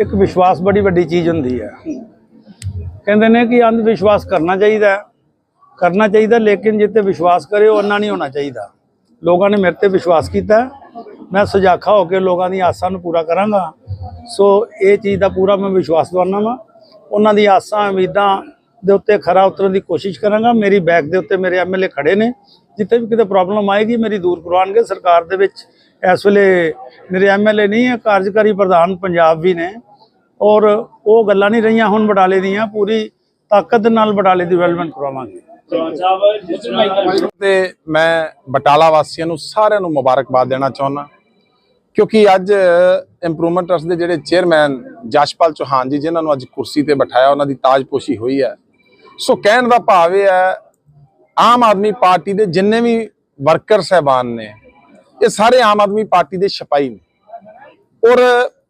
ਇੱਕ ਵਿਸ਼ਵਾਸ ਬੜੀ ਵੱਡੀ ਚੀਜ਼ ਹੁੰਦੀ ਹੈ। ਕਹਿੰਦੇ ਨੇ ਕਿ ਅੰਧ ਵਿਸ਼ਵਾਸ ਕਰਨਾ ਚਾਹੀਦਾ ਕਰਨਾ ਚਾਹੀਦਾ, ਲੇਕਿਨ ਜਿੱਤੇ ਵਿਸ਼ਵਾਸ ਕਰੇ, ਉਹ ਨਹੀਂ ਹੋਣਾ ਚਾਹੀਦਾ। ਲੋਕਾਂ ਨੇ ਮੇਰੇ ਤੇ ਵਿਸ਼ਵਾਸ ਕੀਤਾ ਮੈਂ ਸੁਜਾਖਾ ਹੋ ਕੇ ਲੋਕਾਂ ਦੀਆਂ ਆਸਾਂ ਨੂੰ ਪੂਰਾ ਕਰਾਂਗਾ। ਸੋ ਇਹ ਚੀਜ਼ ਦਾ ਪੂਰਾ ਮੈਂ ਵਿਸ਼ਵਾਸ ਦਵਾਨਾ ਵਾਂ। ਉਹਨਾਂ ਦੀਆਂ ਆਸਾਂ, ਉਮੀਦਾਂ ਦੇ ਉੱਤੇ ਖਰਾ ਉਤਰਨ ਦੀ ਕੋਸ਼ਿਸ਼ ਕਰਾਂਗਾ। ਮੇਰੀ ਬੈਕ ਦੇ ਉੱਤੇ ਮੇਰੇ ਐਮਐਲਏ ਖੜੇ ਨੇ। ਜਿੱਥੇ ਵੀ ਕਿਤੇ ਪ੍ਰੋਬਲਮ ਆਏਗੀ, ਮੇਰੀ ਦੂਰ ਕਰਵਾਉਣਗੇ। ਸਰਕਾਰ ਦੇ ਵਿੱਚ ਇਸ ਵੇਲੇ ਮੇਰੇ ਐਮਐਲਏ ਨਹੀਂ ਹੈ। ਕਾਰਜਕਾਰੀ ਪ੍ਰਧਾਨ ਪੰਜਾਬ ਵੀ ਨੇ। ਔਰ ਉਹ ਗੱਲਾਂ ਨਹੀਂ ਰਹੀਆਂ, ਹੁਣ ਬਟਾਲੇ ਦੀਆਂ, ਪੂਰੀ ਤਾਕਤ ਨਾਲ ਬਟਾਲੇ ਦੀ ਡਿਵੈਲਪਮੈਂਟ ਕਰਵਾਵਾਂਗੇ ਤੇ ਮੈਂ ਬਟਾਲਾ ਵਾਸੀਆਂ ਨੂੰ ਸਾਰਿਆਂ ਨੂੰ ਮੁਬਾਰਕਬਾਦ ਦੇਣਾ ਚਾਹੁੰਦਾ, ਕਿਉਂਕਿ ਅੱਜ ਇੰਪਰੂਵਮੈਂਟ ਟਰਸਟ ਦੇ ਜਿਹੜੇ ਚੇਅਰਮੈਨ ਜਸ਼ਪਾਲ ਚੌਹਾਨ ਜੀ, ਜਿਨ੍ਹਾਂ ਨੂੰ ਅੱਜ ਕੁਰਸੀ ਤੇ ਬਿਠਾਇਆ, ਉਹਨਾਂ ਦੀ ਤਾਜਪੋਸ਼ੀ ਹੋਈ ਹੈ। ਸੋ ਕਹਿਣ ਦਾ ਭਾਵ ਇਹ ਹੈ, ਆਮ ਆਦਮੀ ਪਾਰਟੀ ਦੇ ਜਿੰਨੇ ਵੀ ਵਰਕਰ ਸਹਿਬਾਨ ਨੇ, ਇਹ ਸਾਰੇ ਆਮ ਆਦਮੀ ਪਾਰਟੀ ਦੇ ਸਿਪਾਹੀ ਨੇ। ਔਰ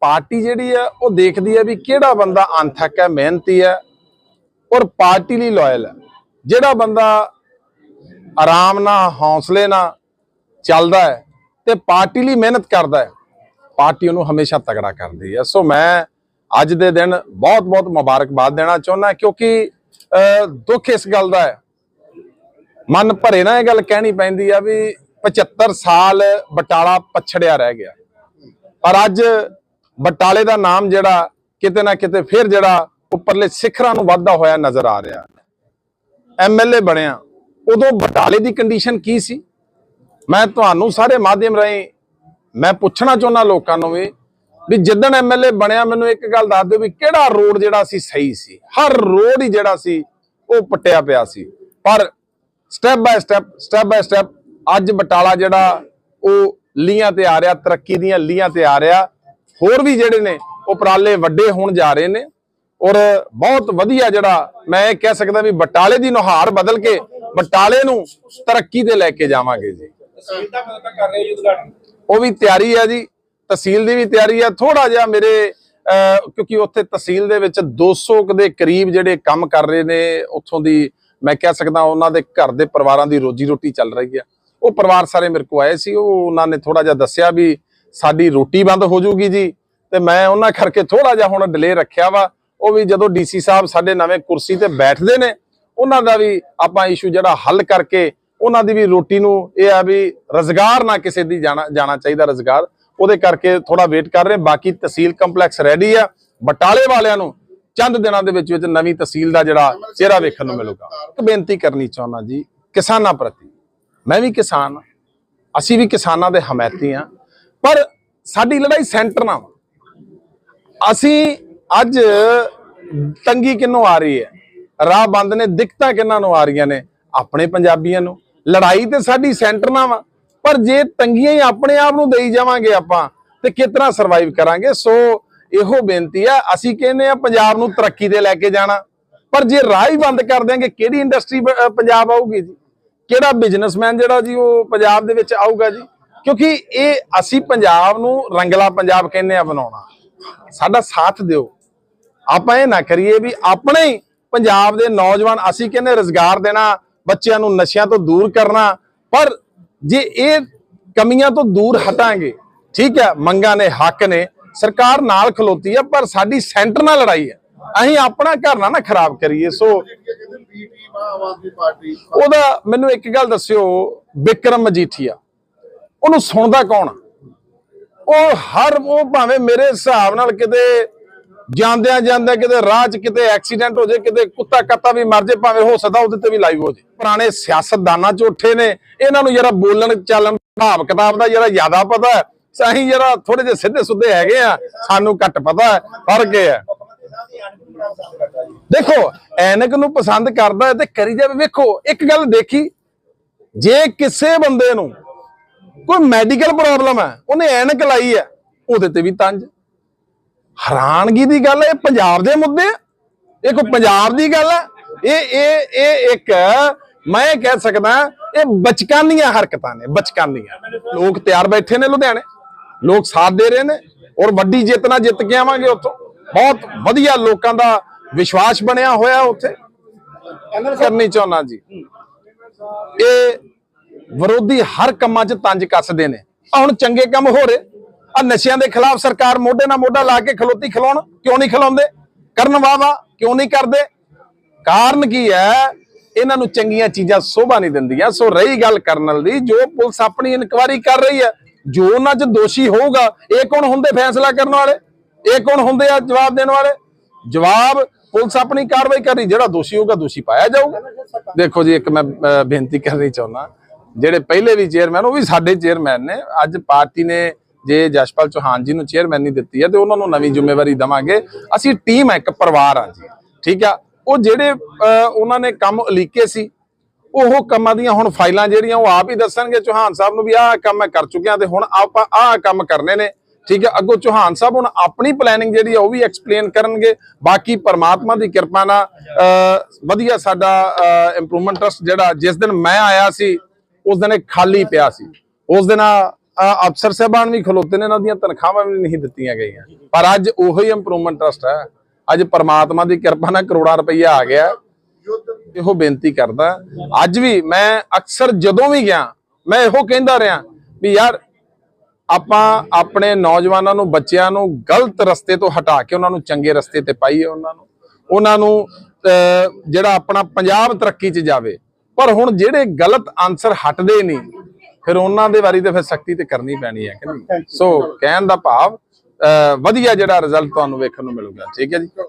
ਪਾਰਟੀ ਜਿਹੜੀ ਹੈ, ਉਹ ਦੇਖਦੀ ਹੈ ਵੀ ਕਿਹੜਾ ਬੰਦਾ ਅੰਥਕ ਹੈ, ਮਿਹਨਤੀ ਹੈ ਔਰ ਪਾਰਟੀ ਲਈ ਲਾਇਲ ਹੈ। ਜਿਹੜਾ ਬੰਦਾ ਆਰਾਮ ਨਾਲ, ਹੌਸਲੇ ਨਾਲ ਚੱਲਦਾ ਹੈ ਤੇ ਪਾਰਟੀ ਲਈ ਮਿਹਨਤ ਕਰਦਾ ਹੈ, ਪਾਰਟੀ ਉਹਨੂੰ ਹਮੇਸ਼ਾ ਤਗੜਾ ਕਰਦੀ ਹੈ। ਸੋ ਮੈਂ ਅੱਜ ਦੇ ਦਿਨ ਬਹੁਤ ਬਹੁਤ ਮੁਬਾਰਕਬਾਦ ਦੇਣਾ ਚਾਹੁੰਦਾ ਕਿਉਂਕਿ ਦੁੱਖ ਇਸ ਗੱਲ ਦਾ ਹੈ। ਮਨ ਭਰੇ ਨਾ ਇਹ ਗੱਲ ਕਹਿਣੀ ਪੈਂਦੀ ਆ ਵੀ 75 ਸਾਲ ਬਟਾਲਾ ਪਛੜਿਆ ਰਹਿ ਗਿਆ। ਪਰ ਅੱਜ ਬਟਾਲੇ ਦਾ ਨਾਮ ਜਿਹੜਾ ਕਿਤੇ ਨਾ ਕਿਤੇ ਫਿਰ ਜਿਹੜਾ ਉੱਪਰਲੇ ਸਿਖਰਾਂ ਨੂੰ ਵੱਧਦਾ ਹੋਇਆ ਨਜ਼ਰ ਆ ਰਿਹਾ ਐਮਐਲਏ ਬਣਿਆ। ਉਦੋਂ ਬਟਾਲੇ ਦੀ ਕੰਡੀਸ਼ਨ ਕੀ ਸੀ? ਮੈਂ ਤੁਹਾਨੂੰ ਸਾਰੇ ਮਾਧਿਅਮ ਰਾਹੀਂ ਮੈਂ ਪੁੱਛਣਾ ਚਾਹੁੰਦਾ ਲੋਕਾਂ ਨੂੰ ਵੀ ਵੀ ਜਿੱਦਣ ਐਮਐਲਏ ਬਣਿਆ, ਮੈਨੂੰ ਇੱਕ ਗੱਲ ਦੱਸ ਦਿਓ ਵੀ ਕਿਹੜਾ ਰੋਡ ਜਿਹੜਾ ਸੀ ਸਹੀ ਸੀ? ਹਰ ਰੋਡ ਹੀ ਜਿਹੜਾ ਸੀ, ਉਹ ਪੱਟਿਆ ਪਿਆ ਸੀ। ਪਰ step by step step by step ਅੱਜ ਬਟਾਲਾ ਜਿਹੜਾ ਉਹ ਲੀਆਂ ਤੇ ਆ ਰਿਹਾ, ਤਰੱਕੀ ਦੀਆਂ ਲੀਆਂ ਤੇ ਆ ਰਿਹਾ। ਹੋਰ ਵੀ ਜਿਹੜੇ ਨੇ ਉਪਰਾਲੇ ਵੱਡੇ ਹੋਣ ਜਾ ਰਹੇ ਨੇ ਔਰ ਬਹੁਤ ਵਧੀਆ ਜਿਹੜਾ ਮੈਂ ਇਹ ਕਹਿ ਸਕਦਾ ਵੀ ਬਟਾਲੇ ਦੀ ਨੁਹਾਰ ਬਦਲ ਕੇ ਬਟਾਲੇ ਨੂੰ ਤਰੱਕੀ ਤੇ ਲੈ ਕੇ ਜਾਵਾਂਗੇ ਜੀ। ਉਹ ਵੀ ਤਿਆਰੀ ਹੈ ਜੀ ਤਹਿਸੀਲ ਦੀ ਵੀ ਤਿਆਰੀ ਹੈ ਥੋੜਾ ਜਿਹਾ ਮੇਰੇ ਕਿਉਂਕਿ ਉੱਥੇ ਤਹਿਸੀਲ ਦੇ ਵਿੱਚ 200 ਕੁ ਦੇ ਕਰੀਬ ਜਿਹੜੇ ਕੰਮ ਕਰ ਰਹੇ ਨੇ ਉੱਥੋਂ ਦੀ ਮੈਂ ਕਹਿ ਸਕਦਾ ਉਹਨਾਂ ਦੇ ਘਰ ਦੇ ਪਰਿਵਾਰਾਂ ਦੀ ਰੋਜੀ ਰੋਟੀ ਚੱਲ ਰਹੀ ਹੈ ਉਹ ਪਰਿਵਾਰ ਸਾਰੇ ਮੇਰੇ ਕੋਲ ਆਏ ਸੀ ਉਹ ਉਹਨਾਂ ਨੇ ਥੋੜਾ ਜਿਹਾ ਦੱਸਿਆ ਵੀ ਸਾਡੀ ਰੋਟੀ ਬੰਦ ਹੋ ਜੂਗੀ ਜੀ। ਤੇ ਮੈਂ ਉਹਨਾਂ ਕਰਕੇ ਥੋੜਾ ਜਿਹਾ ਹੁਣ ਡਿਲੇ ਰੱਖਿਆ ਵਾ। ਉਹ ਵੀ ਜਦੋਂ ਡੀਸੀ ਸਾਹਿਬ ਸਾਡੇ ਨਵੇਂ ਕੁਰਸੀ ਤੇ ਬੈਠਦੇ ਨੇ, ਉਹਨਾਂ ਦਾ ਵੀ ਆਪਾਂ ਇਸ਼ੂ ਜਿਹੜਾ ਹੱਲ ਕਰਕੇ ਉਹਨਾਂ ਦੀ ਵੀ ਰੋਟੀ ਨੂੰ ਇਹ ਆ ਵੀ ਰਜ਼ਗਾਰ ਨਾ ਕਿਸੇ ਦੀ ਜਾਣਾ ਜਾਣਾ ਚਾਹੀਦਾ ਰਜ਼ਗਾਰ। ਉਹਦੇ ਕਰਕੇ ਥੋੜਾ ਵੇਟ ਕਰ ਰਹੇ ਬਾਕੀ ਤਹਿਸੀਲ ਕੰਪਲੈਕਸ ਰੈਡੀ ਆ। ਬਟਾਲੇ ਵਾਲਿਆਂ ਨੂੰ ਚੰਦ ਦਿਨਾਂ ਦੇ ਵਿੱਚ ਵਿੱਚ ਨਵੀਂ ਤਹਿਸੀਲ ਦਾ ਜਿਹੜਾ ਚਿਹਰਾ ਵੇਖਣ ਨੂੰ ਮਿਲੂਗਾ। ਇੱਕ ਬੇਨਤੀ ਕਰਨੀ ਚਾਹੁੰਦਾ ਜੀ, ਕਿਸਾਨਾਂ ਪ੍ਰਤੀ। ਮੈਂ ਵੀ ਕਿਸਾਨ ਅਸੀਂ ਵੀ ਕਿਸਾਨਾਂ ਦੇ ਹਮਾਇਤੀ ਹਾਂ। ਪਰ ਸਾਡੀ ਲੜਾਈ ਸੈਂਟਰ ਨਾਲ ਵਾ। ਅਸੀਂ ਅੱਜ ਤੰਗੀ ਕਿੰਨੂੰ ਆ ਰਹੀ ਹੈ? ਰਾਹ ਬੰਦ ਨੇ, ਦਿੱਕਤਾਂ ਕਿੰਨਾਂ ਨੂੰ ਆ ਰਹੀਆਂ ਨੇ? ਆਪਣੇ ਪੰਜਾਬੀਆਂ ਨੂੰ। ਲੜਾਈ ਤੇ ਸਾਡੀ ਸੈਂਟਰ ਨਾਲ ਵਾ ਪਰ ਜੇ ਤੰਗੀਆਂ ਹੀ ਆਪਣੇ ਆਪ ਨੂੰ ਦੇਈ ਜਾਵਾਂਗੇ ਆਪਾਂ, ਤੇ ਕਿਤਨਾ ਸਰਵਾਈਵ ਕਰਾਂਗੇ? ਸੋ ਇਹੋ ਬੇਨਤੀ ਆ, ਅਸੀਂ ਕਹਿੰਦੇ ਆ ਪੰਜਾਬ ਨੂੰ ਤਰੱਕੀ ਤੇ ਲੈ ਕੇ ਜਾਣਾ। ਪਰ ਜੇ ਰਾਹ ਹੀ ਬੰਦ ਕਰ ਦਿਆਂਗੇ, ਕਿਹੜੀ ਇੰਡਸਟਰੀ ਪੰਜਾਬ ਆਊਗੀ ਜੀ? ਕਿਹੜਾ ਬਿਜ਼ਨਸਮੈਨ ਜਿਹੜਾ ਜੀ ਉਹ ਪੰਜਾਬ ਦੇ ਵਿੱਚ ਆਊਗਾ ਜੀ? ਕਿਉਂਕਿ ਇਹ ਅਸੀਂ ਪੰਜਾਬ ਨੂੰ ਰੰਗਲਾ ਪੰਜਾਬ ਕਹਿੰਦੇ ਆ ਬਣਾਉਣਾ ਸਾਡਾ ਸਾਥ ਦਿਓ ਆਪਾਂ ਇਹ ਨਾ ਕਰੀਏ ਵੀ ਆਪਣੇ ਹੀ ਪੰਜਾਬ ਦੇ ਨੌਜਵਾਨ ਅਸੀਂ ਕਹਿੰਦੇ ਰੋਜ਼ਗਾਰ ਦੇਣਾ ਬੱਚਿਆਂ ਨੂੰ ਨਸ਼ਿਆਂ ਤੋਂ ਦੂਰ ਕਰਨਾ ਪਰ ਜੇ ਇਹ ਕਮੀਆਂ ਤੋਂ ਦੂਰ ਹਟਾਂਗੇ ਠੀਕ ਹੈ ਮੰਗਾਂ ਨੇ ਹੱਕ ਨੇ ਸਰਕਾਰ ਨਾਲ ਖਲੋਤੀ ਹੈ ਪਰ ਸਾਡੀ ਸੈਂਟਰ ਨਾਲ ਲੜਾਈ ਹੈ ਅਸੀਂ ਆਪਣਾ ਘਰ ਨਾ ਨਾ ਖਰਾਬ ਕਰੀਏ ਸੋ ਉਹਦਾ ਮੈਨੂੰ ਇੱਕ ਗੱਲ ਦੱਸਿਓ ਵਿਕਰਮ ਮਜੀਠੀਆ ਉਹਨੂੰ ਸੁਣਦਾ ਕੌਣ ਉਹ ਹਰ ਉਹ ਭਾਵੇਂ ਮੇਰੇ ਹਿਸਾਬ ਨਾਲ ਕਿਤੇ ਜਾਂਦਿਆਂ ਜਾਂਦਿਆਂ ਕਿਤੇ ਰਾਹ 'ਚ ਕਿਤੇ ਐਕਸੀਡੈਂਟ ਹੋ ਜਾਏ ਕਿਤੇ ਕੁੱਤਾ ਕੱਤਾ ਵੀ ਮਰ ਜਾਏ ਭਾਵੇਂ ਹੋ ਸਕਦਾ ਉਹਦੇ ਤੇ ਵੀ ਲਾਈਵ ਹੋ ਜਾਏ ਪੁਰਾਣੇ ਸਿਆਸਤਦਾਨਾਂ 'ਚ ਉੱਠੇ ਨੇ, ਇਹਨਾਂ ਨੂੰ ਜਰਾ ਬੋਲਣ, ਚੱਲਣ, ਭਾਵ ਕਿਤਾਬ ਦਾ ਜਰਾ ਜ਼ਿਆਦਾ ਪਤਾ ਹੈ। ਅਸੀਂ ਜਰਾ ਥੋੜੇ ਜਿਹੇ ਸਿੱਧੇ ਸੁੱਧੇ ਹੈਗੇ ਆ, ਸਾਨੂੰ ਘੱਟ ਪਤਾ ਹੈ, ਫ਼ਰਕ ਇਹ ਹੈ। ਦੇਖੋ, ਐਨਕ ਨੂੰ ਪਸੰਦ ਕਰਦਾ ਤੇ ਕਰੀ ਜਾਵੇ। ਵੇਖੋ, ਇੱਕ ਗੱਲ ਦੇਖੀ, ਜੇ ਕਿਸੇ ਬੰਦੇ ਨੂੰ ਕੋਈ ਮੈਡੀਕਲ ਪ੍ਰੋਬਲਮ ਹੈ, ਉਹਨੇ ਐਨਕ ਲਾਈ ਹੈ, ਉਹਦੇ ਤੇ ਵੀ ਤੰਜ। ਹੈਰਾਨਗੀ ਦੀ ਗੱਲ ਹੈ, ਇਹ ਪੰਜਾਬ ਦੇ ਮੁੱਦੇ ਇਹ ਕੋਈ ਪੰਜਾਬ ਦੀ ਗੱਲ ਹੈ, ਇਹ ਇਹ ਇਹ ਇੱਕ, ਮੈਂ ਕਹਿ ਸਕਦਾ, ਇਹ ਬਚਕਾਨੀਆਂ ਹਰਕਤਾਂ ਨੇ, ਬਚਕਾਨੀਆਂ। ਲੋਕ ਤਿਆਰ ਬੈਠੇ ਨੇ ਲੁਧਿਆਣੇ, ਲੋਕ ਸਾਥ ਦੇ ਰਹੇ ਨੇ, ਔਰ ਵੱਡੀ ਜਿੱਤ ਨਾਲ ਜਿੱਤ ਕੇ ਆਵਾਂਗੇ ਉੱਥੋਂ। ਬਹੁਤ ਵਧੀਆ ਲੋਕਾਂ ਦਾ ਵਿਸ਼ਵਾਸ ਬਣਿਆ ਹੋਇਆ ਉੱਥੇ। ਕਰਨੀ ਚਾਹੁੰਦਾ ਜੀ। ਇਹ ਵਿਰੋਧੀ ਹਰ ਕੰਮਾਂ 'ਚ ਤੰਜ ਕੱਸਦੇ ਨੇ। ਆਹ ਹੁਣ ਚੰਗੇ ਕੰਮ ਹੋ ਰਹੇ। ਆ ਨਸ਼ਿਆਂ ਦੇ ਖਿਲਾਫ ਸਰਕਾਰ ਮੋਢੇ ਨਾਲ ਮੋਢਾ ਲਾ ਕੇ ਖਲੋਤੀ ਖਿਲਾਉਣ ਕਿਉਂ ਨਹੀਂ ਖਿਲਾਉਂਦੇ ਕਰਨ ਵਾਵਾ ਕਿਉਂ ਨਹੀਂ ਕਰਦੇ? ਕਾਰਨ ਕੀ ਹੈ? ਇਹਨਾਂ ਨੂੰ ਚੰਗੀਆਂ ਚੀਜ਼ਾਂ ਸੋਭਾ ਨਹੀਂ ਦਿੰਦੀਆਂ। ਸੋ ਰਹੀ ਗੱਲ ਕਰਨਲ ਦੀ, ਜੋ ਪੁਲਿਸ ਆਪਣੀ ਇਨਕੁਆਇਰੀ ਕਰ ਰਹੀ ਹੈ, ਜੋ ਉਹਨਾਂ 'ਚ ਦੋਸ਼ੀ ਹੋਊਗਾ, ਇਹ ਕੌਣ ਹੁੰਦੇ ਫੈਸਲਾ ਕਰਨ ਵਾਲੇ? ਇਹ ਕੌਣ ਹੁੰਦੇ ਆ ਜਵਾਬ ਦੇਣ ਵਾਲੇ? ਜਵਾਬ ਪੁਲਿਸ ਆਪਣੀ ਕਾਰਵਾਈ ਕਰ ਰਹੀ। ਜਿਹੜਾ ਦੋਸ਼ੀ ਹੋਊਗਾ, ਦੋਸ਼ੀ ਪਾਇਆ ਜਾਊਗਾ। ਦੇਖੋ ਜੀ, ਇੱਕ ਮੈਂ ਬੇਨਤੀ ਕਰਨੀ ਚਾਹੁੰਦਾ। ਜਿਹੜੇ ਪਹਿਲੇ ਵੀ ਚੇਅਰਮੈਨ ਉਹ ਵੀ ਸਾਡੇ ਚੇਅਰਮੈਨ ਨੇ। ਅੱਜ ਪਾਰਟੀ ਨੇ ਜੇ ਜਸ਼ਪਾਲ ਚੌਹਾਨ ਜੀ ਨੂੰ ਚੇਅਰਮੈਨੀ ਦਿੱਤੀ ਹੈ, ਤੇ ਉਹਨਾਂ ਨੂੰ ਨਵੀਂ ਜ਼ਿੰਮੇਵਾਰੀ ਦਵਾਂਗੇ। ਅਸੀਂ ਟੀਮ ਹੈ, ਇੱਕ ਪਰਿਵਾਰ ਆ ਜੀ। ਠੀਕ ਆ? ਉਹ ਜਿਹੜੇ ਉਹਨਾਂ ਨੇ ਕੰਮ ਉਲੀਕੇ ਸੀ, ਉਹ ਕੰਮਾਂ ਦੀਆਂ ਹੁਣ ਫਾਈਲਾਂ ਜਿਹੜੀਆਂ, ਉਹ ਆਪ ਹੀ ਦੱਸਣਗੇ। ਚੌਹਾਨ ਸਾਹਿਬ ਨੂੰ ਵੀ ਆਹ ਕੰਮ ਮੈਂ ਕਰ ਚੁੱਕਿਆ ਤੇ ਹੁਣ ਆਪਾਂ ਆਹ ਕੰਮ ਕਰਨੇ ਨੇ। ਠੀਕ ਹੈ ਅੱਗੋਂ ਚੌਹਾਨ ਸਾਹਿਬ ਹੁਣ ਆਪਣੀ ਪਲੈਨਿੰਗ ਜਿਹੜੀ ਆ, ਉਹ ਵੀ ਐਕਸਪਲੇਨ ਕਰਨਗੇ। ਬਾਕੀ ਪਰਮਾਤਮਾ ਦੀ ਕਿਰਪਾ ਨਾਲ ਵਧੀਆ ਸਾਡਾ ਇੰਪਰੂਵਮੈਂਟ ਟਰਸਟ ਜਿਹੜਾ, ਜਿਸ ਦਿਨ ਮੈਂ ਆਇਆ ਸੀ ਉਸ ਦਿਨ ਇਹ ਖਾਲੀ ਪਿਆ ਸੀ। ਉਸ ਦਿਨ ਅਫਸਰ ਸਾਹਿਬਾਨ ਵੀ ਖਲੋਤੇ ਨੇ ਉਹਨਾਂ ਦੀਆਂ ਤਨਖਾਹਾਂ ਵੀ ਨਹੀਂ ਦਿੱਤੀਆਂ ਗਈਆਂ। ਪਰ ਅੱਜ ਉਹੀ ਇੰਪਰੂਵਮੈਂਟ ਟਰਸਟ ਹੈ। ਅੱਜ ਪਰਮਾਤਮਾ ਦੀ ਕਿਰਪਾ ਨਾਲ ਕਰੋੜਾਂ ਰੁਪਈਆ ਆ ਗਿਆ। ਇਹੋ ਬੇਨਤੀ ਕਰਦਾ। ਅੱਜ ਵੀ ਮੈਂ ਅਕਸਰ ਜਦੋਂ ਵੀ ਗਿਆ ਮੈਂ ਇਹੋ ਕਹਿੰਦਾ ਰਿਹਾ ਵੀ ਯਾਰ ਆਪਾਂ ਆਪਣੇ ਨੌਜਵਾਨਾਂ ਨੂੰ ਬੱਚਿਆਂ ਨੂੰ ਗਲਤ ਰਸਤੇ ਤੋਂ ਹਟਾ ਕੇ ਉਹਨਾਂ ਨੂੰ ਚੰਗੇ ਰਸਤੇ ਤੇ ਪਾਈਏ ਉਹਨਾਂ ਨੂੰ। ਉਹਨਾਂ ਨੂੰ ਅਹ, ਜਿਹੜਾ ਆਪਣਾ ਪੰਜਾਬ ਤਰੱਕੀ 'ਚ ਜਾਵੇ ਪਰ ਹੁਣ ਜਿਹੜੇ ਗਲਤ ਆਨਸਰ ਹਟਦੇ ਨਹੀਂ ਫਿਰ ਉਹਨਾਂ ਦੇ ਵਾਰੀ ਤੇ ਫਿਰ ਸਖਤੀ ਤੇ ਕਰਨੀ ਪੈਣੀ ਹੈ ਕਿ ਨਹੀਂ? ਸੋ ਕਹਿਣ ਦਾ ਭਾਵ ਵਧੀਆ ਜਿਹੜਾ ਰਿਜ਼ਲਟ ਤੁਹਾਨੂੰ ਵੇਖਣ ਨੂੰ ਮਿਲੂਗਾ ਠੀਕ ਹੈ ਜੀ?